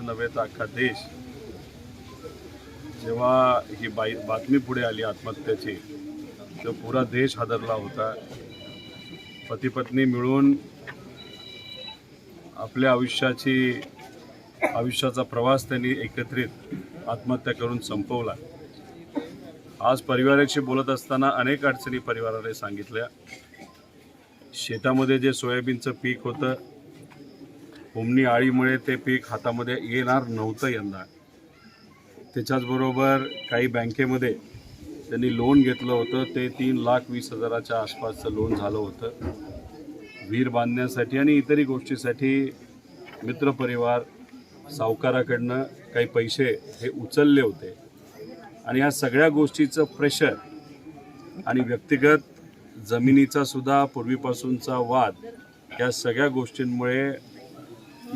नव्हे तर अख्खा देश. जेव्हा ही बाई बातमी पुढे आली आत्महत्याची तो पुरा देश हादरला होता. पती पत्नी मिळून आपल्या आयुष्याची आयुष्याचा प्रवास त्यांनी एकत्रित आत्महत्या करून संपवला. आज परिवाराशी बोलत असताना अनेक अडचणी परिवाराने सांगितल्या. शेतामध्ये जे सोयाबीनचं पीक होतं उमणी आळीमुळे ते पीक हातामध्ये येणार नव्हतं यंदा. त्याच्याचबरोबर काही बँकेमध्ये त्यांनी लोन घेतलं होतं. ते तीन लाख वीस हजाराच्या आसपासचं लोन झालं होतं. विहीर बांधण्यासाठी आणि इतरही गोष्टीसाठी मित्रपरिवार सावकाराकडनं काही पैसे हे उचलले होते. आणि या सगळ्या गोष्टीचं प्रेशर आणि व्यक्तिगत जमिनीचा सुद्धा पूर्वीपासूनचा वाद या सगळ्या गोष्टींमुळे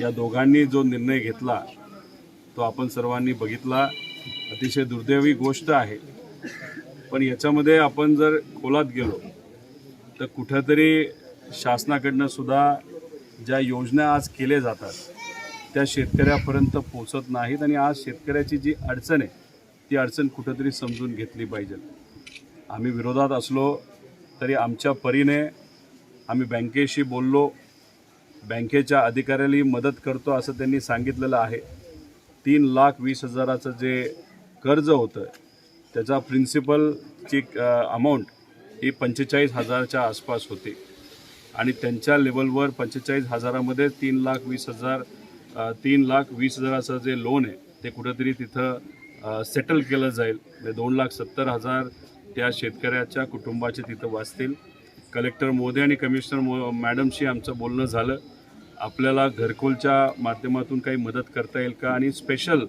या दोघांनी जो निर्णय घेतला तो आपण सर्वांनी बघितला. अतिशय दुर्दैवी गोष्ट आहे. पण याच्यामध्ये आपण जर खोलात गेलो तर कुठंतरी शासनाकडनं सुद्धा ज्या योजना आज केल्या जातात त्या शेतकऱ्यापर्यंत पोचत नाहीत आणि आज शेतकऱ्याची जी अडचण आहे ती अडचण कुठंतरी समजून घेतली पाहिजे. आम्ही विरोधात असलो तरी आमच्या परीने आम्ही बँकेशी बोललो बँकेच्या अधिकाऱ्यालाही मदत करतो असं त्यांनी सांगितलेलं आहे. तीन लाख वीस हजाराचं जे कर्ज होतं त्याचा प्रिन्सिपलची अमाऊंट ही पंचेचाळीस हजाराच्या आसपास होती. आणि त्यांच्या लेवलवर पंचेचाळीस हजारामध्ये तीन लाख वीस हजार तीन लाख वीस हजाराचं जे लोन आहे ते कुठंतरी तिथं सेटल केलं जाईल. म्हणजे दोन लाख सत्तर हजार त्या शेतकऱ्याच्या कुटुंबाचे तिथं वाचतील. कलेक्टर मोदी आणि कमिशनर मो मॅडमशी आमचं बोलणं झालं. आपल्याला घरकुलच्या माध्यमातून काही मदत करता येईल का आणि स्पेशल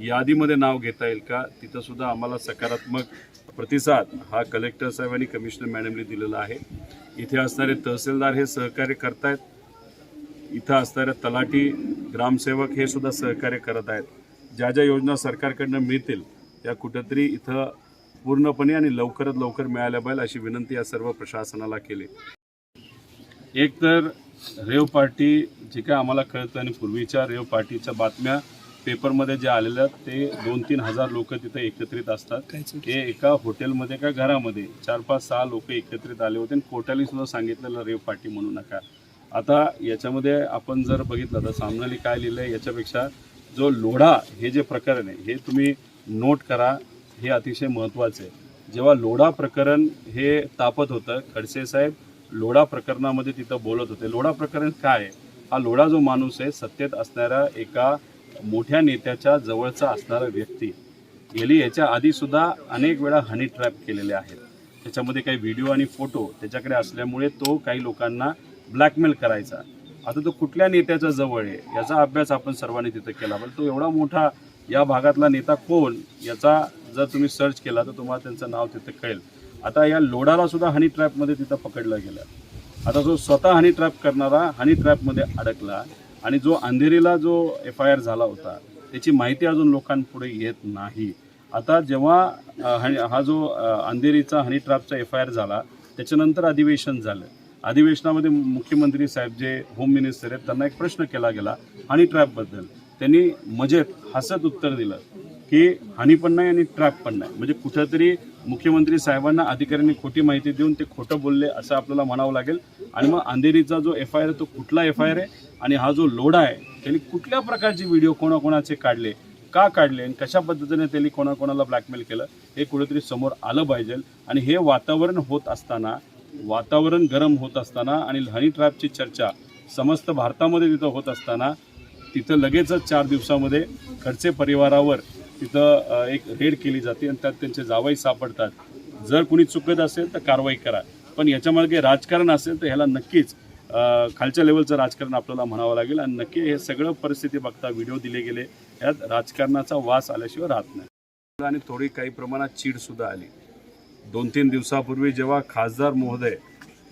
यादीमध्ये नाव घेता येईल का तिथंसुद्धा आम्हाला सकारात्मक प्रतिसाद हा कलेक्टर साहेब आणि कमिशनर मॅडमने दिलेला आहे. इथे असणारे तहसीलदार हे सहकार्य करतायत. इथं असणाऱ्या तलाठी ग्रामसेवक हे सुद्धा सहकार्य करत आहेत. ज्या ज्या योजना सरकारकडनं मिळतील त्या कुठंतरी इथं पूर्णपणे आणि लवकरात लवकर मिळाल्या पाहिजे अशी विनंती या सर्व प्रशासनाला केली. एक तर रेव पार्टी जे काय आम्हाला कळतं आणि पूर्वीच्या रेव पार्टीच्या बातम्या पेपरमध्ये ज्या आलेल्या आहेत, ते दोन तीन हजार लोक तिथे एकत्रित असतात. हे एका हॉटेलमध्ये का घरामध्ये चार पाच सहा लोक एकत्रित आले होते आणि कोर्टाने सुद्धा सांगितलेलं रेव पार्टी म्हणू नका. आता याच्यामध्ये आपण जर बघितलं तर सामनाली काय लिहिलं आहे याच्यापेक्षा जो लोढा हे जे प्रकरण आहे हे तुम्ही नोट करा. हे अतिशय महत्त्वाचं आहे जेव्हा लोढा प्रकरण हे तापत होतं खडसे साहेब लोढा प्रकरणामध्ये तिथं बोलत होते. लोढा प्रकरण काय? आहे हा लोढा जो माणूस आहे सत्तेत असणाऱ्या एका मोठ्या नेत्याच्या जवळचा असणारा व्यक्ती. गेली याच्या आधीसुद्धा अनेक वेळा हनी ट्रॅप केलेले आहेत. त्याच्यामध्ये काही व्हिडिओ आणि फोटो त्याच्याकडे असल्यामुळे तो काही लोकांना ब्लॅकमेल करायचा. आता तो कुठल्या नेत्याच्या जवळ आहे याचा अभ्यास आपण सर्वांनी तिथं केला. पण तो एवढा मोठा या भागातला नेता कोण? याचा जर तुम्ही सर्च केला तर तुम्हाला त्यांचं नाव तिथं कळेल. आता या लोडाला सुद्धा हनी ट्रॅपमध्ये तिथं पकडलं गेलं. आता जो स्वतः हनी ट्रॅप करणारा हनी ट्रॅपमध्ये अडकला आणि जो अंधेरीला जो एफ आय आर झाला होता त्याची माहिती अजून लोकांपुढे येत नाही. आता जेव्हा हनी- हा जो अंधेरीचा हनी ट्रॅपचा एफ आय आर झाला त्याच्यानंतर अधिवेशन झालं. अधिवेशनामध्ये मुख्यमंत्री साहेब जे होम मिनिस्टर आहेत त्यांना एक प्रश्न केला गेला हनी ट्रॅपबद्दल त्यांनी मजेत हसत उत्तर दिलं. की हानी पण नाही आणि ट्रॅप पण नाही. म्हणजे कुठंतरी मुख्यमंत्री साहेबांना अधिकाऱ्यांनी खोटी माहिती देऊन ते खोटं बोलले असं आपल्याला म्हणावं लागेल. आणि मग अंधेरीचा जो एफ आय आर आहे तो कुठला एफ आय आर आहे? आणि हा जो लोढा आहे त्यांनी कुठल्या प्रकारचे व्हिडिओ कोणाकोणाचे काढले का काढले आणि कशा पद्धतीने त्यांनी कोणाकोणाला ब्लॅकमेल केलं हे कुठेतरी समोर आलं पाहिजे. आणि हे वातावरण होत असताना वातावरण गरम होत असताना आणि हनी ट्रॅपची चर्चा समस्त भारतामध्ये तिथं होत असताना तिथं लगेचच चार दिवसामध्ये खडसे परिवारावर तिथं एक रेड केली जाते आणि त्यात त्यांचे जावई सापडतात. जर कुणी चुकत असेल तर कारवाई करा. पण याच्यामागे राजकारण असेल तर ह्याला नक्कीच खालच्या लेवलचं राजकारण आपल्याला म्हणावं लागेल आणि नक्की हे सगळं परिस्थिती बघता व्हिडिओ दिले गेले. यात राजकारणाचा वास आल्याशिवाय राहत नाही. आणि थोडी काही प्रमाणात चीडसुद्धा आली. दोन तीन दिवसापूर्वी जेव्हा खासदार महोदय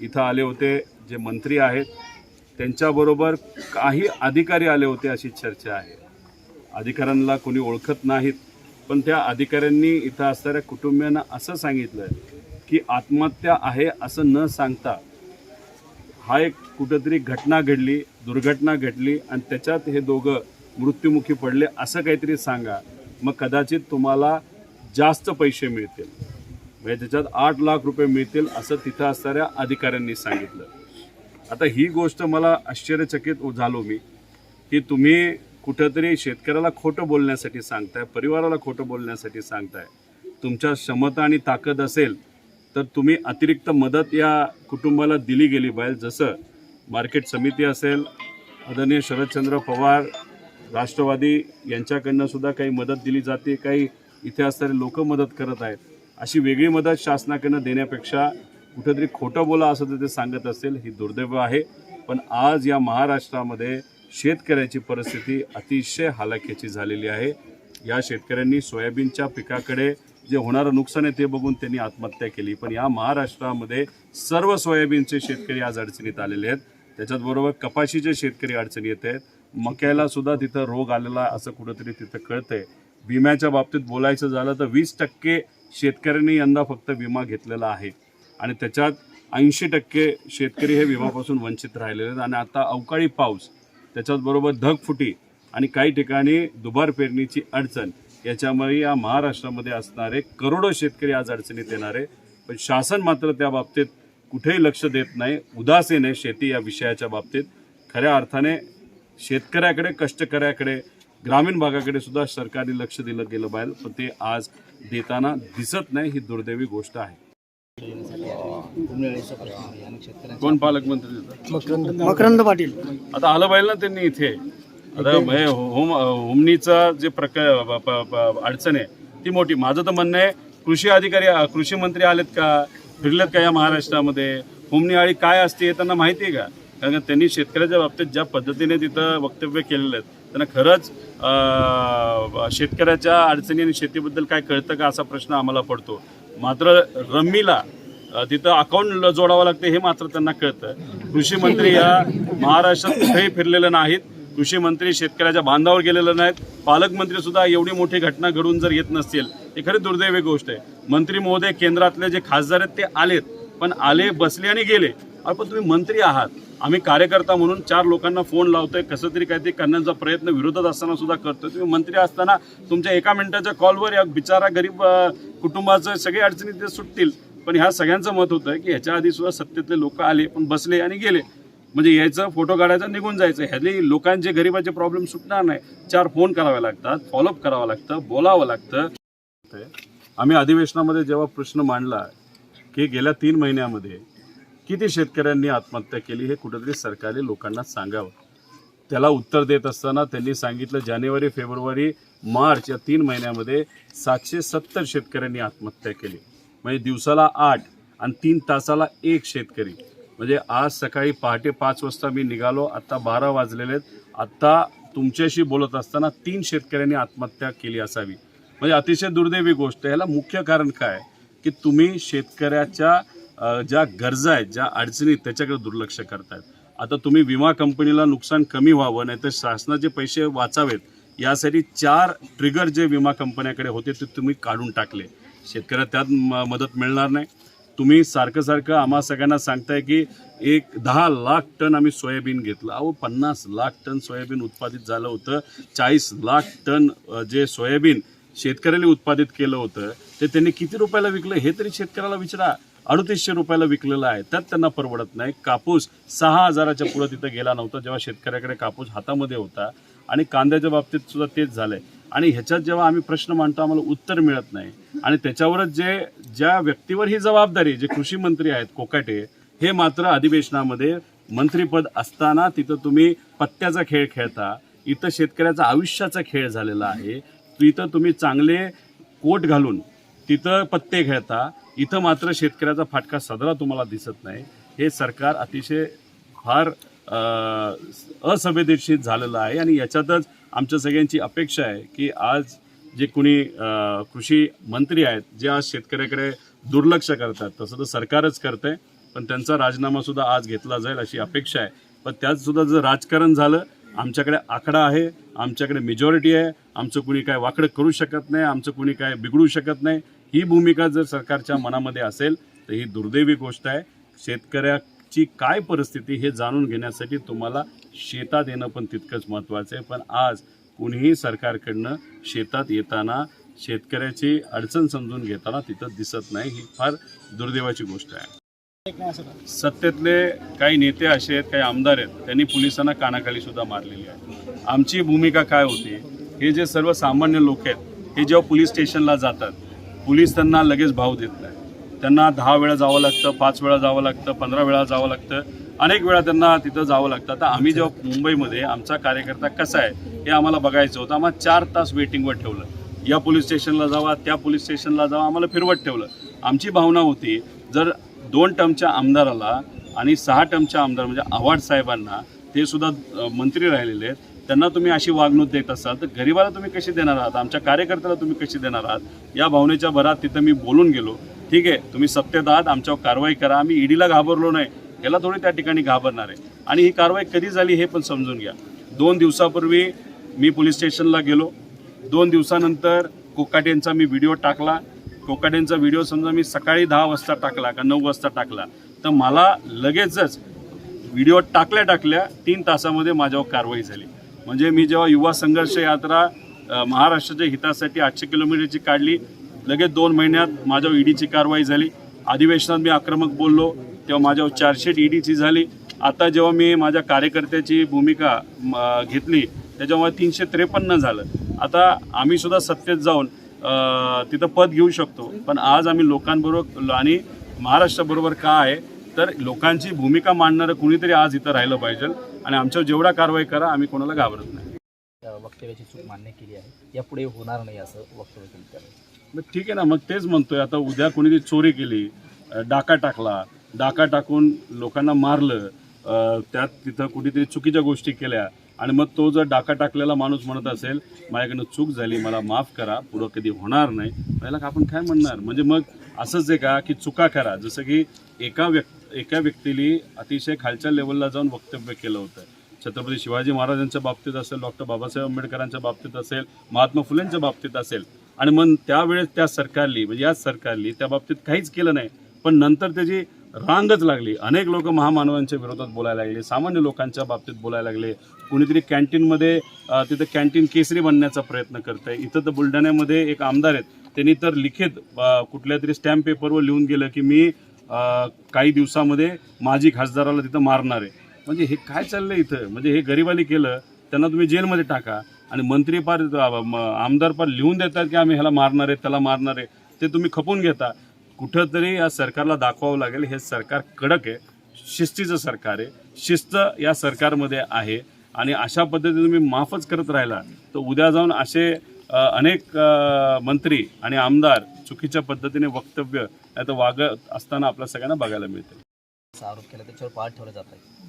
इथं आले होते जे मंत्री आहेत त्यांच्याबरोबर काही अधिकारी आले होते अशी चर्चा आहे. अधिकाऱ्यांना कोणी ओळखत नाहीत पण त्या अधिकाऱ्यांनी इथं असणाऱ्या कुटुंबियांना असं सांगितलं की आत्महत्या आहे असं न सांगता हा एक कुठंतरी घटना घडली दुर्घटना घडली आणि त्याच्यात हे दोघं मृत्युमुखी पडले असं काहीतरी सांगा. मग कदाचित तुम्हाला जास्त पैसे मिळतील. म्हणजे त्याच्यात आठ लाख रुपये मिळतील असं तिथं असणाऱ्या अधिकाऱ्यांनी सांगितलं. आता ही गोष्ट मला आश्चर्यचकित झालो मी की तुम्ही कुठंतरी शेतकऱ्याला खोटं बोलण्यासाठी सांगताय परिवाराला खोटं बोलण्यासाठी सांगताय. तुमच्या क्षमता आणि ताकद असेल तर तुम्ही अतिरिक्त मदत या कुटुंबाला दिली गेली पाहिजे. जसं मार्केट समिती असेल आदरणीय शरदचंद्र पवार राष्ट्रवादी यांच्याकडनं सुद्धा काही मदत दिली जाते काही इथे असणारे लोक मदत करत आहेत. अशी वेगळी मदत शासनाकडनं देण्यापेक्षा कुठेतरी खोटं बोला असं ते सांगत असेल ही दुर्दैव आहे. पण आज या महाराष्ट्रामध्ये शेतकऱ्याची परिस्थिती अतिशय हालाखीची झालेली आहे. या शेतकऱ्यांनी सोयाबीनच्या पिकाकडे जे होणारं नुकसान आहे ते बघून त्यांनी आत्महत्या केली. पण या महाराष्ट्रामध्ये सर्व सोयाबीनचे शेतकरी आज अडचणीत आलेले आहेत. त्याच्याचबरोबर कपाशीचे शेतकरी अडचणी येत आहेत मक्याला सुद्धा तिथं रोग आलेला असं कुठंतरी तिथं कळतंय. विम्याच्या बाबतीत बोलायचं झालं तर वीस टक्के शेतकऱ्यांनी यंदा फक्त विमा घेतलेला आहे. आणि त्याच्यात ऐंशी टक्के शेतकरी हे विमापासून वंचित राहिलेले आहेत. आणि आता अवकाळी पाऊस त्याच्याचबरोबर धगफुटी आणि काही ठिकाणी दुबार पेरणीची अडचण याच्यामुळे या महाराष्ट्रामध्ये असणारे करोडो शेतकरी आज अडचणीत येणार आहे. पण शासन मात्र त्या बाबतीत कुठेही लक्ष देत नाही उदासीन आहे शेती या विषयाच्या बाबतीत. खऱ्या अर्थाने शेतकऱ्याकडे कष्टकऱ्याकडे ग्रामीण भागाकडे सुद्धा सरकारने लक्ष दिलं गेलं पाहिजे. पण ते आज देताना दिसत नाही ही दुर्दैवी गोष्ट आहे. कोण पालकमंत्री मकरंद पाटील. आता आलं पाहिजे ना त्यांनी इथे? आता होम होमनीचा जे प्रकार प- प- प- अडचण आहे ती मोठी. माझं तर म्हणणं आहे कृषी अधिकारी कृषी मंत्री आलेत का? फिरलेत का या महाराष्ट्रामध्ये? होमनी आळी काय असते हे त्यांना माहिती आहे का? कारण का त्यांनी शेतकऱ्याच्या बाबतीत ज्या पद्धतीने तिथं वक्तव्य केलेलं आहेत त्यांना खरंच अं, शेतकऱ्याच्या अडचणी आणि शेतीबद्दल काय कळतं का असा प्रश्न आम्हाला पडतो. मात्र रम्मीला तिथं अकाउंट जोडावं लागतं हे मात्र त्यांना कळतं. कृषी मंत्री या महाराष्ट्रात कुठेही फिरलेले नाहीत. कृषी मंत्री शेतकऱ्याच्या बांधावर गेलेले नाहीत. पालकमंत्री सुद्धा एवढी मोठी घटना घडून जर येत नसतील ही खरी दुर्दैवी गोष्ट आहे. मंत्री महोदय केंद्रातले जे खासदार आहेत ते आलेत पण आले बसले आणि गेले. पण तुम्ही मंत्री आहात. आम्ही कार्यकर्ता म्हणून चार लोकांना फोन लावतोय कसं तरी काहीतरी करण्याचा प्रयत्न विरोधात असताना सुद्धा करतोय. तुम्ही मंत्री असताना तुमच्या एका मिनिटाच्या कॉलवर या बिचारा गरीब कुटुंबाचं सगळे अडचणी ते सुटतील. पण ह्या सगळ्यांचं मत होतं की ह्याच्या आधी सुद्धा सत्तेतले लोक आले पण बसले आणि गेले. म्हणजे यायचं फोटो काढायचा निघून जायचं. ह्याले लोकांचे गरिबाचे प्रॉब्लेम सुटणार नाही. चार फोन करावे लागतात फॉलोअप करावं लागतं बोलावं लागतं. आम्ही अधिवेशनामध्ये जेव्हा प्रश्न मांडला की गेल्या तीन महिन्यामध्ये किती शेतकऱ्यांनी आत्महत्या केली हे कुठेतरी सरकारने लोकांना सांगावं. त्याला उत्तर देत असताना त्यांनी सांगितलं जानेवारी फेब्रुवारी मार्च या तीन महिन्यामध्ये सातशे सत्तर शेतकऱ्यांनी आत्महत्या केली. म्हणजे दिवसाला आठ आणि तीन तासाला एक शेतकरी. म्हणजे आज सकाळी पहाटे पाच वाजता मी निघालो आत्ता बारा वाजलेले आहेत. आत्ता तुमच्याशी बोलत असताना तीन शेतकऱ्यांनी आत्महत्या केली असावी. म्हणजे अतिशय दुर्दैवी गोष्ट ह्याला मुख्य कारण काय? की तुम्ही शेतकऱ्याच्या ज्या गरजा आहेत ज्या अडचणी त्याच्याकडे दुर्लक्ष करतायत. आता तुम्ही विमा कंपनीला नुकसान कमी व्हावं नाही तर शासनाचे पैसे वाचावेत यासाठी चार ट्रिगर जे विमा कंपन्याकडे होते ते तुम्ही काढून टाकले. शेतकऱ्याला त्यात म- मदत मिळणार नाही. तुम्ही सारखं सारखं आम्हा सगळ्यांना सांगताय की एक दहा लाख टन आम्ही सोयाबीन घेतलं. अहो पन्नास लाख टन सोयाबीन उत्पादित झालं होतं. चाळीस लाख टन जे सोयाबीन शेतकऱ्याने उत्पादित केलं होतं ते त्यांनी किती रुपयाला विकलं हे तरी शेतकऱ्याला विचारा. अडतीसशे रुपयाला विकलेलं आहे त्यात त्यांना परवडत नाही. कापूस सहा हजाराच्या पुढं तिथं गेला नव्हता जेव्हा शेतकऱ्याकडे कापूस हातामध्ये होता आणि कांद्याच्या बाबतीत सुद्धा तेच झालंय. आणि ह्याच्यात जेव्हा आम्ही प्रश्न मांडतो आम्हाला उत्तर मिळत नाही. आणि त्याच्यावरच जे ज्या व्यक्तीवर ही जबाबदारी जे कृषी मंत्री आहेत कोकाटे हे मात्र अधिवेशनामध्ये मंत्रीपद असताना तिथं तुम्ही पत्त्याचा खेळ खेळता इथं शेतकऱ्याचा आयुष्याचा खेळ झालेला आहे. तिथं तुम्ही चांगले कोट घालून तिथं पत्ते खेळता इथं मात्र शेतकऱ्याचा फाटका सदरा तुम्हाला दिसत नाही. हे सरकार अतिशय फार असंवेदनशील झालेलं आहे आणि याच्यातच आमच्या सगळ्यांची अपेक्षा आहे की आज जे कुणी कृषी मंत्री आहेत जे आज शेतकऱ्याकडे दुर्लक्ष करतात तसं तर सरकारच करतंय पण त्यांचा राजीनामा सुद्धा आज घेतला जाईल अशी अपेक्षा आहे. पण त्यात सुद्धा जर राजकारण झालं आमच्याकडे आकडा आहे आमच्याकडे मेजॉरिटी आहे आमचं कुणी काय वाकडं करू शकत नाही आमचं कुणी काय बिघडू शकत नाही ही भूमिका जर सरकारच्या मनामध्ये असेल तर ही दुर्दैवी गोष्ट आहे. शेतकऱ्या ची काय परिस्थिती हे जाणून घेण्यासाठी तुम्हाला शेतात येणं पण तितकंच महत्त्वाचं आहे. पण आज कुणीही सरकारकडनं शेतात येताना शेतकऱ्याची अडचण समजून घेताना तिथं दिसत नाही ही फार दुर्दैवाची गोष्ट आहे. सत्तेतले काही नेते असे आहेत काही आमदार आहेत त्यांनी पोलिसांना कानाखाली सुद्धा मारलेली आहे. आमची भूमिका काय होती? हे जे सर्वसामान्य लोक आहेत हे जेव्हा पोलीस स्टेशनला जातात पोलीस त्यांना लगेच भाव देत नाही त्यांना दहा वेळा जावं लागतं पाच वेळा जावं लागतं पंधरा वेळा जावं लागतं. अनेक वेळा त्यांना तिथं जावं लागतं. आता आम्ही जेव्हा मुंबईमध्ये आमचा कार्यकर्ता कसा आहे हे आम्हाला बघायचं होतं. आम्हाला चार तास वेटिंगवर ठेवलं. या पोलीस स्टेशनला जावा त्या पोलीस स्टेशनला जावा आम्हाला फिरवत ठेवलं. आमची भावना होती जर दोन टर्मच्या आमदाराला आणि सहा टर्मच्या आमदार म्हणजे आव्हाड साहेबांना ते सुद्धा मंत्री राहिलेले आहेत त्यांना तुम्ही अशी वागणूक देत असाल तर गरिबाला तुम्ही कशी देणार आहात? आमच्या कार्यकर्त्याला तुम्ही कशी देणार आहात? या भावनेच्या भरात तिथं मी बोलून गेलो. ठीक आहे तुम्ही सत्तेत आहात आमच्यावर कारवाई करा आम्ही ईडीला घाबरलो नाही. याला थोडी त्या ठिकाणी घाबरणार आहे. आणि ही कारवाई कधी झाली हे पण समजून घ्या. दोन दिवसापूर्वी मी पोलीस स्टेशनला गेलो. दोन दिवसानंतर कोकाटेंचा मी व्हिडिओ टाकला. कोकाटेंचा व्हिडिओ समजा मी सकाळी दहा वाजता टाकला का नऊ वाजता टाकला. तर मला लगेचच व्हिडिओ टाकल्या टाकल्या तीन तासामध्ये माझ्यावर कारवाई झाली. म्हणजे मी जेव्हा युवा संघर्ष यात्रा महाराष्ट्राच्या हितासाठी आठशे किलोमीटरची काढली लगेच दोन महिन्यात माझ्यावर ईडीची कारवाई झाली. अधिवेशनात मी आक्रमक बोललो तेव्हा माझ्यावर चारशे ईडीची झाली. आता जेव्हा मी माझ्या कार्यकर्त्याची भूमिका घेतली त्याच्यामुळे तीनशे त्रेपन्न झालं. आता आम्ही सुद्धा सत्तेत जाऊन तिथं पद घेऊ शकतो. पण आज आम्ही लोकांबरोबर आणि महाराष्ट्राबरोबर का आहे तर लोकांची भूमिका मांडणारं कुणीतरी आज इथं राहिलं पाहिजे आणि आमच्यावर जेवढा कारवाई करा आम्ही कोणाला घाबरत नाही. वक्तव्याची चूक मान्य केली आहे. यापुढे होणार नाही असं वक्तव्य केलं मग ठीक आहे ना मग तेच म्हणतोय आता उद्या कोणीतरी चोरी केली डाका टाकला डाका टाकून लोकांना मारलं त्यात तिथं कुठेतरी चुकीच्या गोष्टी केल्या आणि मग तो जर डाका टाकलेला माणूस म्हणत असेल माझ्याकडनं चूक झाली मला माफ करा पुढं कधी होणार नाही पहिला आपण काय म्हणणार? म्हणजे मग असंच आहे का की चुका करा? जसं की एका व्यक् एका व्यक्तीने अतिशय खालच्या लेवलला जाऊन वक्तव्य केलं होतं. छत्रपती शिवाजी महाराजांच्या बाबतीत असेल डॉक्टर बाबासाहेब आंबेडकरांच्या बाबतीत असेल महात्मा फुलेंच्या बाबतीत असेल आणि मग त्यावेळेस त्या सरकारली म्हणजे या सरकारली त्या बाबतीत काहीच केलं नाही. पण नंतर त्याची रांगच लागली. अनेक लोक महामानवांच्या विरोधात बोलायला लागले. सामान्य लोकांच्या बाबतीत बोलायला लागले. कुणीतरी कॅन्टीनमध्ये तिथं कॅन्टीन केसरी बनण्याचा प्रयत्न करत आहे. इथं तर बुलढाण्यामध्ये एक आमदार आहेत. त्यांनी तर लिखित कुठल्या तरी स्टॅम्प पेपरवर लिहून गेलं की मी काही दिवसामध्ये माजी खासदाराला तिथं मारणार आहे. म्हणजे हे काय चाललं इथं? म्हणजे हे गरिबाली केलं त्यांना तुम्ही जेलमध्ये टाका. आणि मंत्री पार आमदार पार लिहून देतात की आम्ही ह्याला मारणार आहे त्याला मारणार आहे. ते तुम्ही खपून घेता. कुठंतरी या सरकारला दाखवावं लागेल हे सरकार कडक आहे. शिस्तीचं सरकार आहे. शिस्त या सरकारमध्ये आहे. आणि अशा पद्धतीने तुम्ही माफच करत राहिला तर उद्या जाऊन असे अनेक मंत्री आणि आमदार चुकीच्या पद्धतीने वक्तव्य आता वागत असताना आपल्या सगळ्यांना बघायला मिळते. आरोप केला त्याच्यावर पाठ ठेवला जात आहे.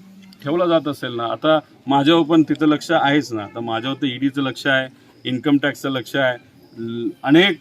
ठेवला जात असेल ना आता माझ्यावर पण तिथं लक्ष आहेच ना. तर माझ्यावर तर ईडीचं लक्ष आहे इन्कम टॅक्सचं लक्ष आहे अनेक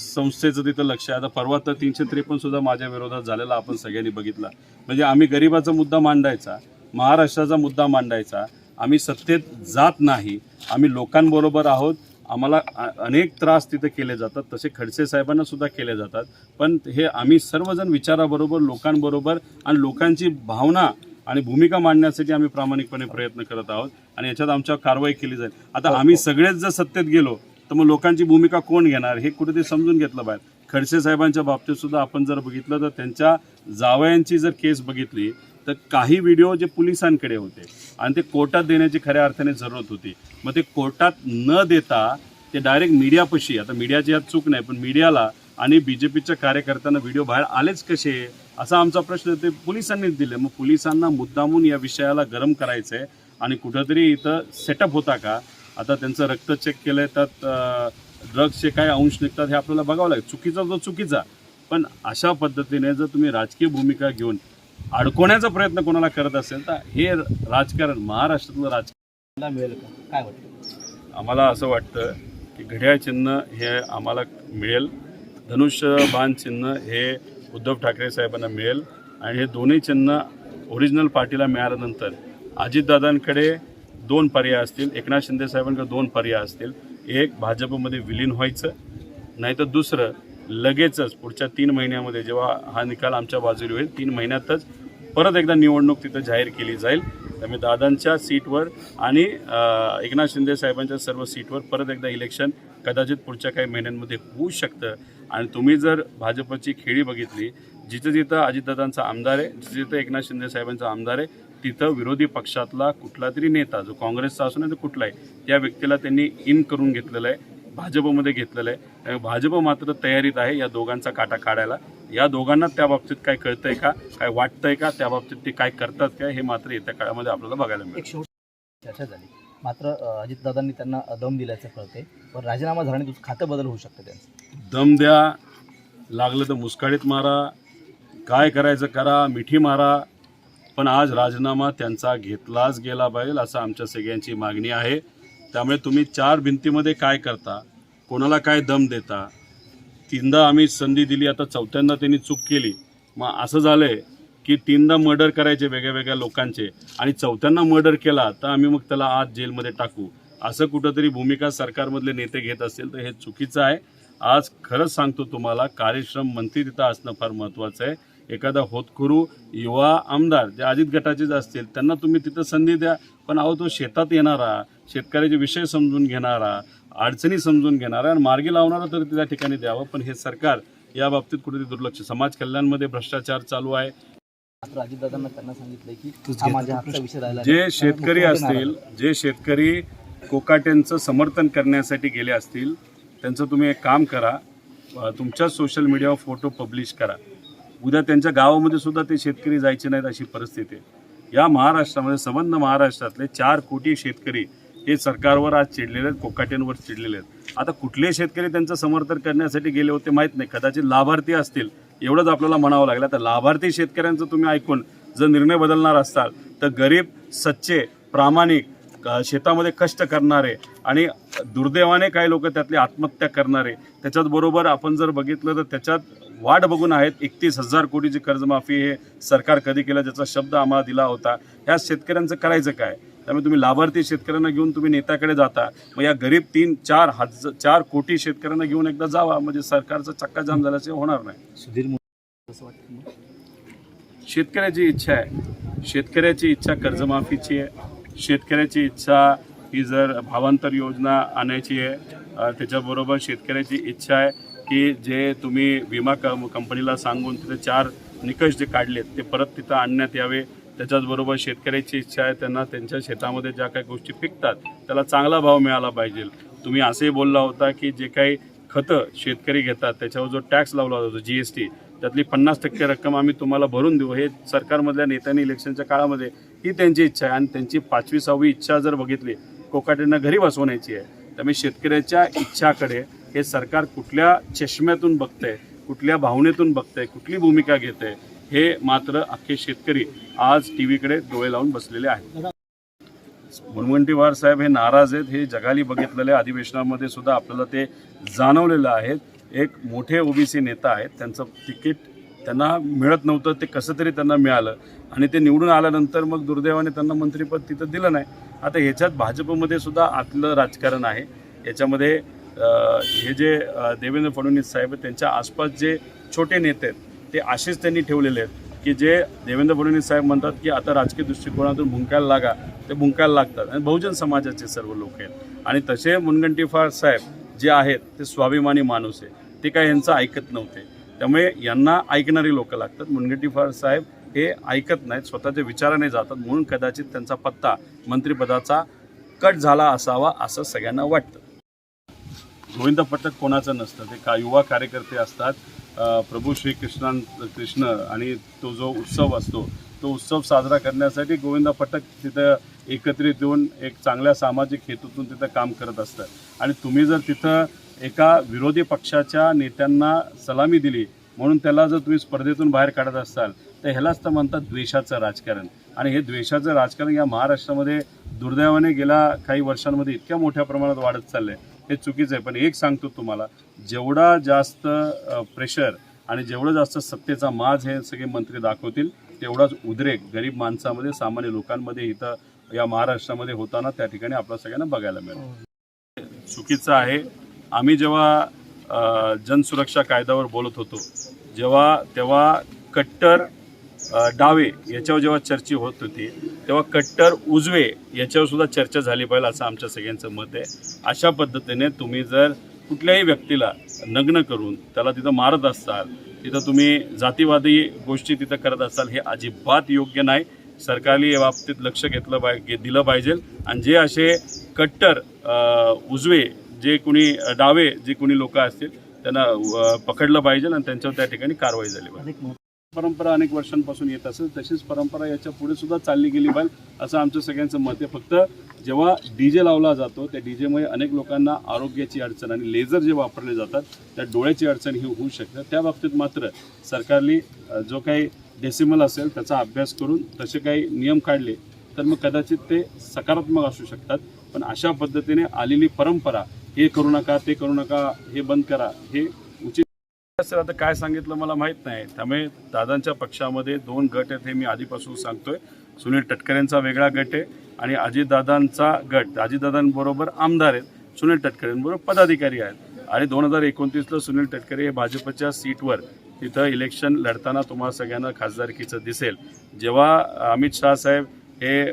संस्थेचं तिथं लक्ष आहे. आता परवा तर तीनशे त्रेपन्न सुद्धा माझ्या विरोधात झालेला आपण सगळ्यांनी बघितला. म्हणजे आम्ही गरिबाचा मुद्दा मांडायचा महाराष्ट्राचा मुद्दा मांडायचा आम्ही सत्तेत जात नाही आम्ही लोकांबरोबर आहोत आम्हाला अनेक त्रास तिथे केले जातात तसे खडसे साहेबांना सुद्धा केले जातात. पण हे आम्ही सर्वजण विचाराबरोबर लोकांबरोबर आणि लोकांची भावना आणि भूमिका मांडण्यासाठी आम्ही प्रामाणिकपणे प्रयत्न करत आहोत आणि याच्यात आमच्यावर कारवाई केली जाईल. आता आम्ही सगळेच जर सत्तेत गेलो तर मग लोकांची भूमिका कोण घेणार हे कुठेतरी समजून घेतलं पाहिजे खडसे साहेबांच्या बाबतीत सुद्धा आपण जर बघितलं तर त्यांच्या जावयांची जर केस बघितली तर काही व्हिडिओ जे पोलिसांकडे होते आणि ते कोर्टात देण्याची खऱ्या अर्थाने जरूरत होती. मग ते कोर्टात न देता ते डायरेक्ट मीडियापाशी आता मीडियाची यात चूक नाही पण मीडियाला आणि बी जे पीच्या कार्यकर्त्यांना व्हिडिओ बाहेर आलेच कसे? असा आमचा प्रश्न ते पोलिसांनीच दिले. मग पोलिसांना मुद्दामून या विषयाला गरम करायचं आहे आणि कुठंतरी इथं सेटअप होता का? आता त्यांचं रक्त चेक केलं आहे त्यात ड्रग्सचे काय अंश निघतात हे आपल्याला बघावं लागेल. चुकीचा जो चुकीचा. पण अशा पद्धतीने जर तुम्ही राजकीय भूमिका घेऊन अडकवण्याचा प्रयत्न कोणाला करत असेल तर हे राजकारण महाराष्ट्रातलं राजकारण मिळेल का? काय वाटतं? आम्हाला असं वाटतं की घड्याळ चिन्ह हे आम्हाला मिळेल. धनुष्यबाण चिन्ह हे उद्धव ठाकरे साहेबांना मिळेल आणि हे दोन्ही चिन्ह ओरिजिनल पार्टीला मिळाल्यानंतर अजितदादांकडे दोन पर्याय असतील एकनाथ शिंदे साहेबांकडे दोन पर्याय असतील. एक भाजपमध्ये विलीन व्हायचं नाहीतर दुसरं लगेचच पुढच्या तीन महिन्यामध्ये जेव्हा हा निकाल आमच्या बाजूला होईल तीन महिन्यातच परत एकदा निवडणूक तिथं जाहीर केली जाईल. त्यामुळे दादांच्या सीटवर आणि एकनाथ शिंदे साहेबांच्या सर्व सीटवर परत एकदा इलेक्शन कदाचित पुढच्या काही महिन्यांमध्ये होऊ शकतं. आणि तुम्ही जर भाजपची खेळी बघितली जिथं जिथं अजितदादांचा आमदार आहे जिथं जिथं एकनाथ शिंदे साहेबांचा आमदार आहे तिथं विरोधी पक्षातला कुठला तरी नेता जो काँग्रेसचा असू नये तर कुठलाही त्या व्यक्तीला त्यांनी इन करून घेतलेलं आहे भाजपमध्ये घेतलेलं आहे. त्यामुळे भाजप मात्र तयारीत आहे या दोघांचा काटा काढायला. या दोघांना त्या बाबतीत काय कळतंय का काय वाटतंय का त्या बाबतीत ते काय करतात काय हे मात्र येत्या काळामध्ये आपल्याला बघायला मिळेल. चर्चा झाली. मात्र अजितदादांनी त्यांना दम दिल्याचं कळते पण राजीनामा झाल्याने तुझं खातं बदल होऊ शकतं त्यांचं. दम द्या. लागलं तर मुस्काळीत मारा. काय करायचं करा. मिठी मारा. पण आज राजीनामा त्यांचा घेतलाच गेला पाहिजे असं आमच्या सगळ्यांची मागणी आहे. त्यामुळे तुम्ही चार भिंतीमध्ये काय करता? कोणाला काय दम देता? तीनदा आम्ही संधी दिली. आता चौथ्यांदा त्यांनी चूक केली. मग असं झालं आहे की तीनदा मर्डर करायचे वेगळ्या वेगळ्या लोकांचे आणि चौथ्यांना मर्डर केला तर आम्ही मग त्याला आज जेलमध्ये टाकू. असं कुठंतरी भूमिका सरकारमधले नेते घेत असतील तर हे चुकीचं आहे. आज खरंच सांगतो तुम्हाला कार्यश्रम मंत्री तिथं असणं फार महत्त्वाचं आहे. एखादा होतखुरू युवा आमदार जे अजित गटाचेच असतील त्यांना तुम्ही तिथं संधी द्या. पण अहो तो शेतात येणारा शेतकऱ्याचे विषय समजून घेणारा अडचणी समजून घेणारा आणि मार्गी लावणारा तर त्या ठिकाणी द्यावं. पण हे सरकार या बाबतीत कुठेतरी दुर्लक्ष. समाज कल्याणमध्ये भ्रष्टाचार चालू आहे. मात्र अजितदादांना त्यांना सांगितलंय की हा माझ्या हातचा विषय राहिला. जे. शेतकरी असतील जे शेतकरी कोकाट्यांचं समर्थन करण्यासाठी गेले असतील त्यांचं तुम्ही एक काम करा. तुमच्या सोशल मीडियावर फोटो पब्लिश करा. उद्या त्यांच्या गावामध्ये सुद्धा ते शेतकरी जायचे नाहीत अशी परिस्थिती आहे. या महाराष्ट्रामध्ये संबंध महाराष्ट्रातले चार कोटी शेतकरी हे सरकारवर आज चिडलेले आहेत कोकाट्यांवर चिडलेले आहेत. आता कुठले शेतकरी त्यांचं समर्थन करण्यासाठी गेले होते माहीत नाही. कदाचित लाभार्थी असतील एवढंच आपल्याला म्हणावं लागलं. तर लाभार्थी शेतकऱ्यांचं तुम्ही ऐकून जर निर्णय बदलणार असाल तर गरीब सच्चे प्रामाणिक शेतामध्ये कष्ट करणारे आणि दुर्दैवाने काही लोक त्यातली आत्महत्या करणारे त्याच्यात बरोबर आपण जर बघितलं तर त्याच्यात वाट बघून आहेत. एकतीस हजार कोटीची कर्जमाफी हे सरकार कधी केलं ज्याचा शब्द आम्हाला दिला होता. ह्या शेतकऱ्यांचं करायचं काय? त्यामुळे तुम्ही लाभार्थी शेतकऱ्यांना घेऊन तुम्ही नेत्याकडे जाता. मग या गरीब तीन चार हजार चार कोटी शेतकऱ्यांना घेऊन एकदा जावा. म्हणजे सरकारचा चक्काजाम झाल्याचे होणार नाही. सुधीर? शेतकऱ्याची इच्छा आहे. शेतकऱ्याची इच्छा कर्जमाफीची आहे. शेतकऱ्याची इच्छा ही जर भावांतर योजना आणायची आहे त्याच्याबरोबर शेतकऱ्याची इच्छा आहे की जे तुम्ही विमा कंपनीला सांगून तिथे चार निकष जे काढलेत ते परत तिथं आणण्यात यावे. त्याच्याचबरोबर शेतकऱ्याची इच्छा आहे त्यांना त्यांच्या शेतामध्ये ज्या काही गोष्टी पिकतात त्याला चांगला भाव मिळाला पाहिजे. तुम्ही असंही बोलला होता की जे काही खतं शेतकरी घेतात त्याच्यावर जो टॅक्स लावला जातो जी एस टी त्यातली पन्नास टक्के रक्कम आम्ही तुम्हाला भरून देऊ. हे सरकारमधल्या नेत्यांनी इलेक्शनच्या काळामध्ये ही त्यांची इच्छा आहे. आणि त्यांची पाचवी सहावी इच्छा जर बघितली कोकाट्यांना घरी बसवण्याची आहे त्यामुळे शेतकऱ्याच्या इच्छाकडे हे सरकार कुठल्या चष्म्यातून बघतंय कुठल्या भावनेतून बघतंय कुठली भूमिका घेतंय हे मात्र अख्खे शेतकरी आज टी व्हीकडे डोळे लावून बसलेले आहेत. मुनगंटीवार साहेब हे नाराज आहेत. हे जगाली बघितलेल्या अधिवेशनामध्ये सुद्धा आपल्याला ते जाणवलेलं आहे. एक मोठे ओबीसी नेता आहेत. त्यांचं तिकीट त्यांना मिळत नव्हतं. ते कसं तरी त्यांना मिळालं. आणि ते निवडून आल्यानंतर मग दुर्दैवाने त्यांना मंत्रिपद तिथं दिलं नाही. आता ह्याच्यात भाजपमध्ये सुद्धा आतलं राजकारण आहे. याच्यामध्ये हे जे देवेंद्र फडणवीस साहेब त्यांच्या आसपास जे छोटे नेते आहेत ते असेच त्यांनी ठेवलेले आहेत की जे देवेंद्र फडणवीस साहेब म्हणतात की आता राजकीय दृष्टिकोनातून भुंकायला लागा ते भुंकायला लागतात. आणि बहुजन समाजाचे सर्व लोक आहेत. आणि तसे मुनगंटीफार साहेब जे आहेत ते स्वाभिमानी माणूस आहे ते काय यांचं ऐकत नव्हते. त्यामुळे यांना ऐकणारी लोक लागतात. मुनगंटीफार साहेब हे ऐकत नाहीत स्वतःच्या विचाराने जातात. म्हणून कदाचित त्यांचा पत्ता मंत्रिपदाचा कट झाला असावा असं सगळ्यांना वाटतं. गोविंद पटक कोणाचं नसतं. ते का युवा कार्यकर्ते असतात. प्रभू श्री कृष्णां कृष्ण आणि तो जो उत्सव असतो तो उत्सव साजरा करण्यासाठी गोविंद पटक तिथं एकत्रित येऊन एक चांगल्या सामाजिक हेतूतून तिथं काम करत असतं. आणि तुम्ही जर तिथं एका विरोधी पक्षाच्या नेत्यांना सलामी दिली म्हणून त्याला जर तुम्ही स्पर्धेतून बाहेर काढत असाल तर ह्यालाच तर म्हणतात द्वेषाचं राजकारण. आणि हे द्वेषाचं राजकारण या महाराष्ट्रामध्ये दुर्दैवाने गेल्या काही वर्षांमध्ये इतक्या मोठ्या प्रमाणात वाढत चाललं आहे हे चुकीचं आहे. पण एक सांगतो तुम्हाला जेवढा जास्त प्रेशर आणि जेवढं जास्त सत्तेचा माज हे सगळे मंत्री दाखवतील तेवढाच उद्रेक गरीब माणसामध्ये सामान्य लोकांमध्ये इथं या महाराष्ट्रामध्ये होताना त्या ठिकाणी आपल्या सगळ्यांना बघायला मिळेल. चुकीचं आहे. आम्ही जेव्हा जनसुरक्षा कायद्यावर बोलत होतो जेव्हा तेव्हा कट्टर डावे याच्यावर जेव्हा चर्चा होत होती तेव्हा कट्टर उजवे याच्यावर सुद्धा चर्चा झाली पाहिजे असं आमच्या सगळ्यांचं मत आहे. अशा पद्धतीने तुम्ही जर कुठल्याही व्यक्तीला नग्न करून त्याला तिथं मारत असाल तिथं तुम्ही जातीवादी गोष्टी तिथं करत असाल हे अजिबात योग्य नाही. सरकारने या बाबतीत लक्ष घेतलं पाहिजे दिलं पाहिजे. आणि जे असे कट्टर उजवे जे कुणी डावे जे कुणी लोक असतील त्यांना पकडलं पाहिजे आणि त्यांच्यावर त्या ठिकाणी कारवाई झाली पाहिजे. परंपरा अनेक वर्षांपासून येत असेल तशीच परंपरा याच्यापुढे सुद्धा चालली गेली पाहिजे असं आमचं सगळ्यांचं मत आहे. फक्त जेव्हा डीजे लावला जातो त्या डीजेमुळे अनेक लोकांना आरोग्याची अडचण आणि लेझर जे वापरले जातात त्या डोळ्याची अडचण ही होऊ शकते. त्या बाबतीत मात्र सरकारने जो काही डेसिमल असेल त्याचा अभ्यास करून तसे काही नियम काढले तर मग कदाचित ते सकारात्मक असू शकतात. पण अशा पद्धतीने आलेली परंपरा हे करू नका ते करू नका हे बंद करा हे सर आता काय सांगितलं मला माहीत नाही. त्यामुळे दादांच्या पक्षामध्ये दोन गट आहेत हे मी आधीपासून सांगतोय. सुनील टटकरेंचा वेगळा गट आहे आणि अजितदादांचा गट. अजितदादांबरोबर आमदार आहेत. सुनील टटकरेंबरोबर पदाधिकारी आहेत. आणि दोन हजार एकोणतीसला सुनील टटकरे हे भाजपच्या सीटवर तिथं इलेक्शन लढताना तुम्हाला सगळ्यांना खासदारकीचं दिसेल. जेव्हा अमित शहा साहेब हे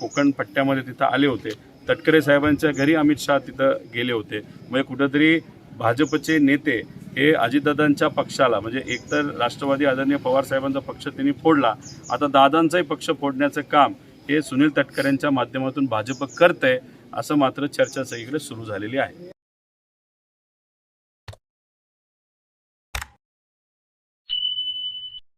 कोकण पट्ट्यामध्ये तिथं आले होते तटकरे साहेबांच्या घरी अमित शहा तिथं गेले होते. म्हणजे कुठंतरी भाजपचे नेते हे अजितदादांच्या पक्षाला म्हणजे एकतर राष्ट्रवादी आदरणीय पवार साहेबांचा पक्ष त्यांनी फोडला आता दादांचाही पक्ष फोडण्याचं काम हे सुनील तटकरेंच्या माध्यमातून भाजप करतंय असं मात्र चर्चा सगळीकडे सुरू झालेली आहे.